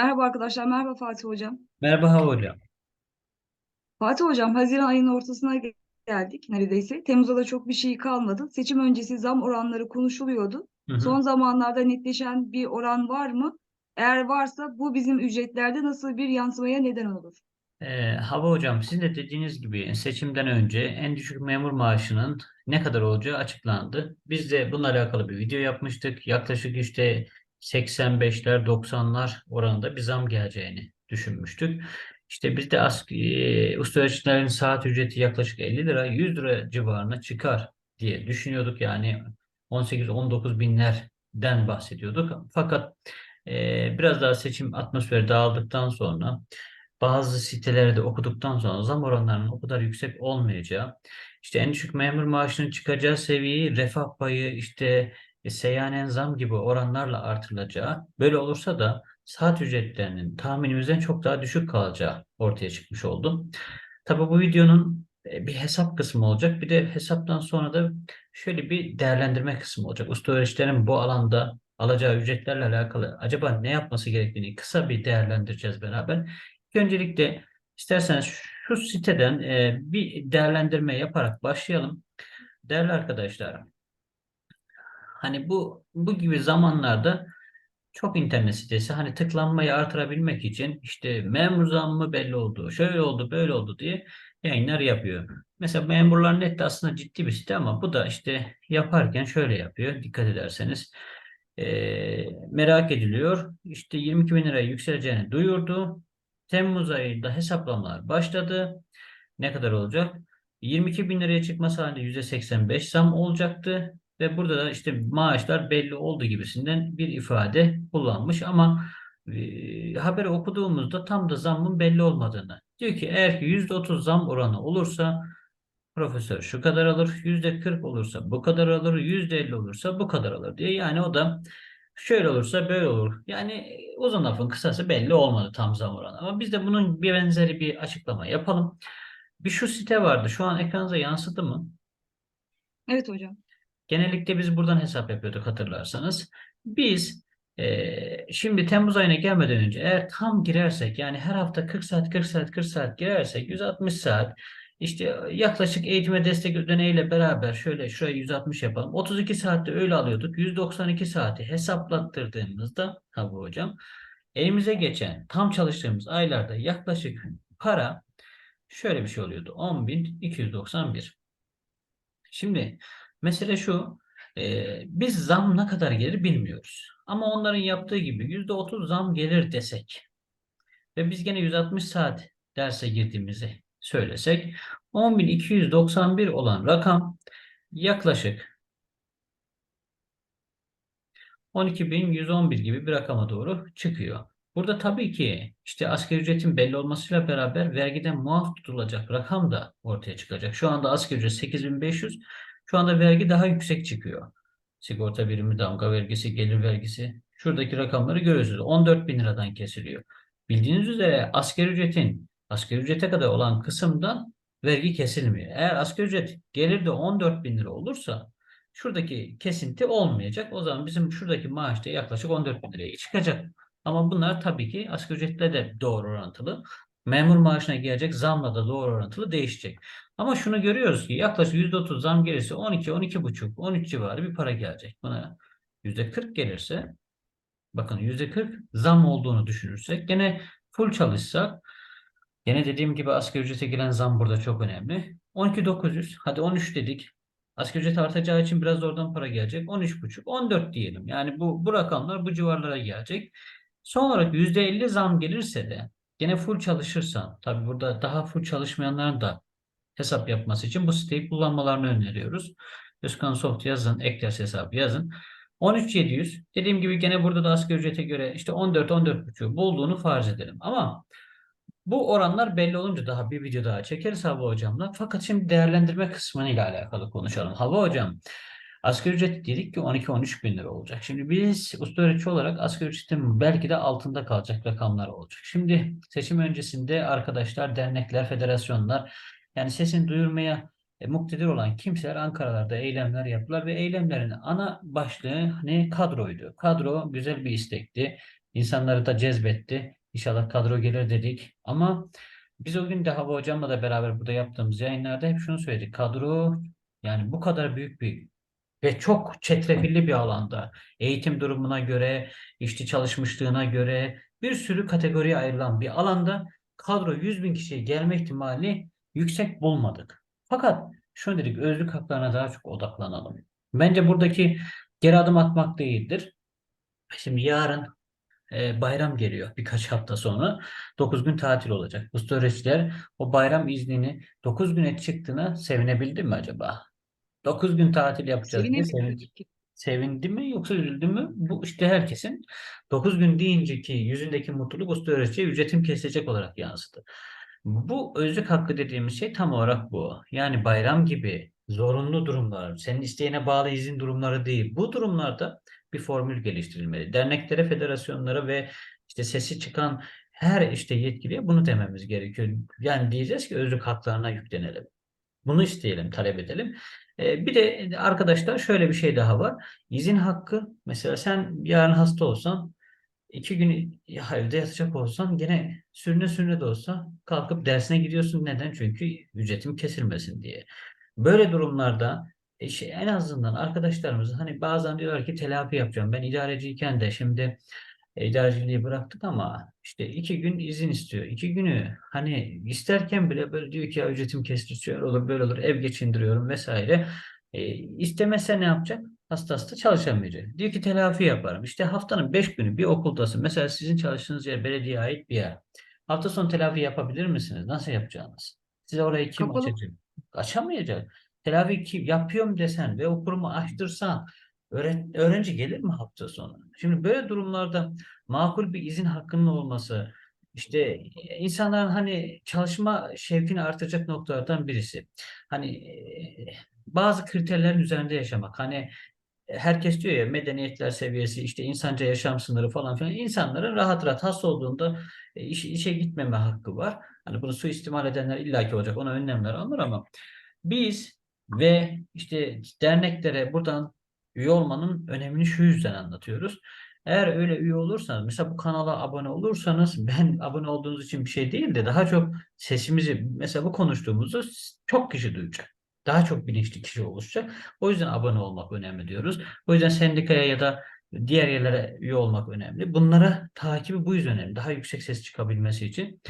Merhaba arkadaşlar, merhaba Fatih Hocam. Merhaba Hocam. Fatih Hocam, Haziran ayının ortasına ge- geldik neredeyse. Temmuz'da da çok bir şey kalmadı. Seçim öncesi zam oranları konuşuluyordu. Hı hı. Son zamanlarda netleşen bir oran var mı? Eğer varsa bu bizim ücretlerde nasıl bir yansımaya neden olur? Ee, Hava Hocam sizin de dediğiniz gibi seçimden önce en düşük memur maaşının ne kadar olacağı açıklandı. Biz de bununla alakalı bir video yapmıştık. Yaklaşık işte 85'ler 90'lar oranında bir zam geleceğini düşünmüştük. İşte biz de asgari, usta öğreticilerin saat ücreti yaklaşık 50 lira 100 lira civarına çıkar diye düşünüyorduk. Yani 18-19 binlerden bahsediyorduk. Fakat e, biraz daha seçim atmosferi dağıldıktan sonra bazı sitelerde okuduktan sonra zam oranlarının o kadar yüksek olmayacağı, işte en düşük memur maaşının çıkacağı seviyeyi refah payı, işte e, seyyanen zam gibi oranlarla artırılacağı, böyle olursa da saat ücretlerinin tahminimizden çok daha düşük kalacağı ortaya çıkmış oldu. Tabii bu videonun e, bir hesap kısmı olacak. Bir de hesaptan sonra da şöyle bir değerlendirme kısmı olacak. Usta öğreticilerin bu alanda alacağı ücretlerle alakalı acaba ne yapması gerektiğini kısa bir değerlendireceğiz beraber. Öncelikle isterseniz şu siteden e, bir değerlendirme yaparak başlayalım. Değerli arkadaşlar, hani bu bu gibi zamanlarda çok internet sitesi hani tıklanmayı artırabilmek için işte memur zammı belli oldu, şöyle oldu, böyle oldu diye yayınlar yapıyor. Mesela Memurlar Net de aslında ciddi bir site ama bu da işte yaparken şöyle yapıyor. Dikkat ederseniz e, merak ediliyor. İşte 22 bin liraya yükseleceğini duyurdu. Temmuz ayında hesaplamalar başladı. Ne kadar olacak? 22 bin liraya çıkması halinde %85 zam olacaktı. Ve burada da işte maaşlar belli olduğu gibisinden bir ifade kullanmış ama e, haberi okuduğumuzda tam da zammın belli olmadığını. Diyor ki eğer ki %30 zam oranı olursa profesör şu kadar alır, %40 olursa bu kadar alır, %50 olursa bu kadar alır diye. Yani o da şöyle olursa böyle olur. Yani uzun lafın kısası belli olmadı tam zam oranı. Ama biz de bunun bir benzeri bir açıklama yapalım. Bir şu site vardı. Şu an ekranınıza yansıdı mı? Evet hocam. Genellikle biz buradan hesap yapıyorduk hatırlarsanız. Biz eee, şimdi Temmuz ayına gelmeden önce eğer tam girersek yani her hafta 40 saat 40 saat 40 saat girersek 160 saat işte yaklaşık eğitime destek ödeneğiyle beraber şöyle şuraya 160 yapalım. 32 saatte öyle alıyorduk. 192 saati hesaplattırdığımızda tabii hocam elimize geçen tam çalıştığımız aylarda yaklaşık para şöyle bir şey oluyordu. 10.291. Şimdi mesele şu. e, biz zam ne kadar gelir bilmiyoruz. Ama onların yaptığı gibi %30 zam gelir desek ve biz gene 160 saat derse girdiğimizi söylesek 10.291 olan rakam yaklaşık 12.111 gibi bir rakama doğru çıkıyor. Burada tabii ki işte asgari ücretin belli olmasıyla beraber vergiden muaf tutulacak rakam da ortaya çıkacak. Şu anda asgari ücret 8500. Şu anda vergi daha yüksek çıkıyor. Sigorta birimi, damga vergisi, gelir vergisi. Şuradaki rakamları görüyorsunuz. 14 bin liradan kesiliyor. Bildiğiniz üzere asgari ücretin asgari ücrete kadar olan kısımdan vergi kesilmiyor. Eğer asgari ücret gelir de 14 bin lira olursa şuradaki kesinti olmayacak. O zaman bizim şuradaki maaş da yaklaşık 14 bin liraya çıkacak. Ama bunlar tabii ki asgari ücretle de doğru orantılı. Memur maaşına gelecek zamla da doğru orantılı değişecek. Ama şunu görüyoruz ki yaklaşık %30 zam gelirse 12, 12,5, 13 civarı bir para gelecek. Buna %40 gelirse bakın %40 zam olduğunu düşünürsek gene full çalışsak gene dediğim gibi asgari ücrete gelen zam burada çok önemli. 12.900 hadi 13 dedik. Asgari ücret artacağı için biraz da oradan para gelecek. 13,5, 14 diyelim. Yani bu, bu rakamlar bu civarlara gelecek. Son olarak %50 zam gelirse de gene full çalışırsan tabii burada daha full çalışmayanların da hesap yapması için bu siteyi kullanmalarını öneriyoruz. Özkan Soft yazın, Ekles hesabı yazın. 13.700 dediğim gibi gene burada da asgari ücrete göre işte 14-14.5 bulduğunu farz edelim. Ama bu oranlar belli olunca daha bir video daha çekeriz Hava Hocam'la. Fakat şimdi değerlendirme kısmı ile alakalı konuşalım. Hava Hocam, asgari ücret dedik ki 12-13 bin lira olacak. Şimdi biz usta öğretici olarak asgari ücretin belki de altında kalacak rakamlar olacak. Şimdi seçim öncesinde arkadaşlar, dernekler, federasyonlar yani sesini duyurmaya e, muktedir olan kimseler Ankara'larda eylemler yaptılar ve eylemlerin ana başlığı hani kadroydu. Kadro güzel bir istekti. İnsanları da cezbetti. İnşallah kadro gelir dedik. Ama biz o gün de Hava Hocam'la da beraber burada yaptığımız yayınlarda hep şunu söyledik. Kadro yani bu kadar büyük bir ve çok çetrefilli bir alanda eğitim durumuna göre, işte çalışmışlığına göre bir sürü kategoriye ayrılan bir alanda kadro 100 bin kişiye gelme ihtimali yüksek bulmadık. Fakat şunu dedik özlük haklarına daha çok odaklanalım. Bence buradaki geri adım atmak değildir. Şimdi yarın e, bayram geliyor birkaç hafta sonra. 9 gün tatil olacak. Bu öğrenciler o bayram iznini 9 güne çıktığına sevinebildi mi acaba? 9 gün tatil yapacağız diye Sevinelim sevin, tabii ki. sevindi mi yoksa üzüldü mü? Bu işte herkesin 9 gün deyince ki yüzündeki mutluluk usta öğreticiye ücretim kesilecek olarak yansıdı. Bu özlük hakkı dediğimiz şey tam olarak bu. Yani bayram gibi zorunlu durumlar, senin isteğine bağlı izin durumları değil. Bu durumlarda bir formül geliştirilmeli. Derneklere, federasyonlara ve işte sesi çıkan her işte yetkiliye bunu dememiz gerekiyor. Yani diyeceğiz ki özlük haklarına yüklenelim. Bunu isteyelim, talep edelim. Ee, bir de arkadaşlar şöyle bir şey daha var. İzin hakkı mesela sen yarın hasta olsan iki gün evde yatacak olsan gene sürüne sürüne de olsa kalkıp dersine gidiyorsun. Neden? Çünkü ücretim kesilmesin diye. Böyle durumlarda e, şey, en azından arkadaşlarımız hani bazen diyorlar ki telafi yapacağım. Ben idareciyken de şimdi e, idareciliği bıraktık ama işte iki gün izin istiyor. İki günü hani isterken bile böyle diyor ki ya ücretim kesiliyor olur böyle olur ev geçindiriyorum vesaire. E, istemese ne yapacak? Hasta hasta çalışamayacak. Diyor ki telafi yaparım. İşte haftanın beş günü bir okuldasın. Mesela sizin çalıştığınız yer belediyeye ait bir yer. Hafta sonu telafi yapabilir misiniz? Nasıl yapacağınız? Size orayı kim Kapalı açacak? Açamayacak. Telafi kim yapıyorum desen ve o kurumu açtırsan öğren- öğrenci gelir mi hafta sonu? Şimdi böyle durumlarda makul bir izin hakkının olması işte insanların hani çalışma şevkini artıracak noktalardan birisi. Hani bazı kriterlerin üzerinde yaşamak. Hani herkes diyor ya medeniyetler seviyesi işte insanca yaşam sınırı falan filan insanların rahat rahat hasta olduğunda e, iş- işe gitmeme hakkı var. Hani bunu suistimal edenler illaki olacak. Ona önlemler alınır ama biz ve işte derneklere buradan üye olmanın önemini şu yüzden anlatıyoruz. Eğer öyle üye olursanız, mesela bu kanala abone olursanız, ben abone olduğunuz için bir şey değil de daha çok sesimizi, mesela bu konuştuğumuzu çok kişi duyacak. Daha çok bilinçli kişi oluşacak. O yüzden abone olmak önemli diyoruz. O yüzden sendikaya ya da diğer yerlere üye olmak önemli. Bunlara takibi bu yüzden önemli. Daha yüksek ses çıkabilmesi için.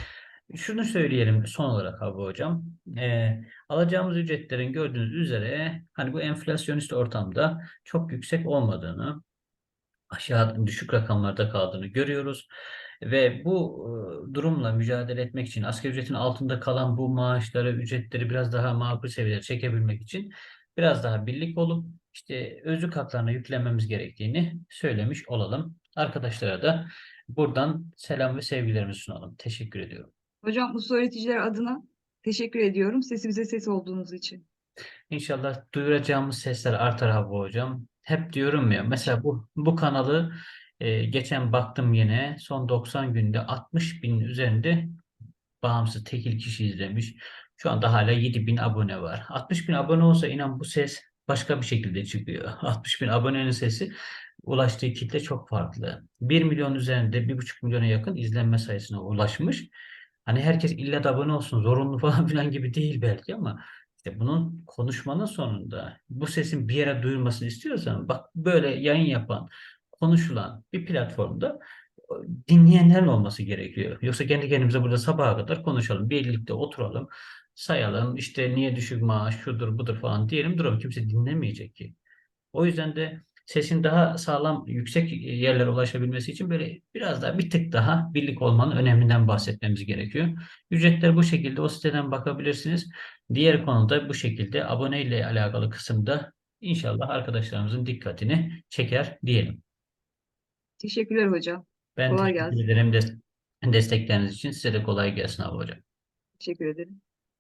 Şunu söyleyelim son olarak abi hocam. Ee, alacağımız ücretlerin gördüğünüz üzere hani bu enflasyonist ortamda çok yüksek olmadığını, aşağı düşük rakamlarda kaldığını görüyoruz. Ve bu e, durumla mücadele etmek için asgari ücretin altında kalan bu maaşları, ücretleri biraz daha makul seviyelere çekebilmek için biraz daha birlik olup işte özlük haklarına yüklenmemiz gerektiğini söylemiş olalım. Arkadaşlara da buradan selam ve sevgilerimi sunalım. Teşekkür ediyorum. Hocam usta öğreticiler adına teşekkür ediyorum sesimize ses olduğunuz için. İnşallah duyuracağımız sesler artar abi hocam. Hep diyorum ya mesela bu bu kanalı e, geçen baktım yine son 90 günde 60 bin üzerinde bağımsız tekil kişi izlemiş. Şu anda hala 7 bin abone var. 60 bin abone olsa inan bu ses başka bir şekilde çıkıyor. 60 bin abonenin sesi ulaştığı kitle çok farklı. 1 milyon üzerinde 1,5 milyona yakın izlenme sayısına ulaşmış. Hani herkes illa da abone olsun zorunlu falan filan gibi değil belki ama işte bunun konuşmanın sonunda bu sesin bir yere duyulmasını istiyorsan bak böyle yayın yapan, konuşulan bir platformda dinleyenlerin olması gerekiyor. Yoksa kendi kendimize burada sabaha kadar konuşalım. Birlikte oturalım, sayalım. işte niye düşük maaş, şudur budur falan diyelim duralım. Kimse dinlemeyecek ki. O yüzden de sesin daha sağlam, yüksek yerlere ulaşabilmesi için böyle biraz daha bir tık daha birlik olmanın öneminden bahsetmemiz gerekiyor. Ücretler bu şekilde o siteden bakabilirsiniz. Diğer konuda bu şekilde abone ile alakalı kısımda inşallah arkadaşlarımızın dikkatini çeker diyelim. Teşekkürler hocam. Ben Kolay teşekkür gelsin. ederim des- destekleriniz için. Size de kolay gelsin abi hocam. Teşekkür ederim.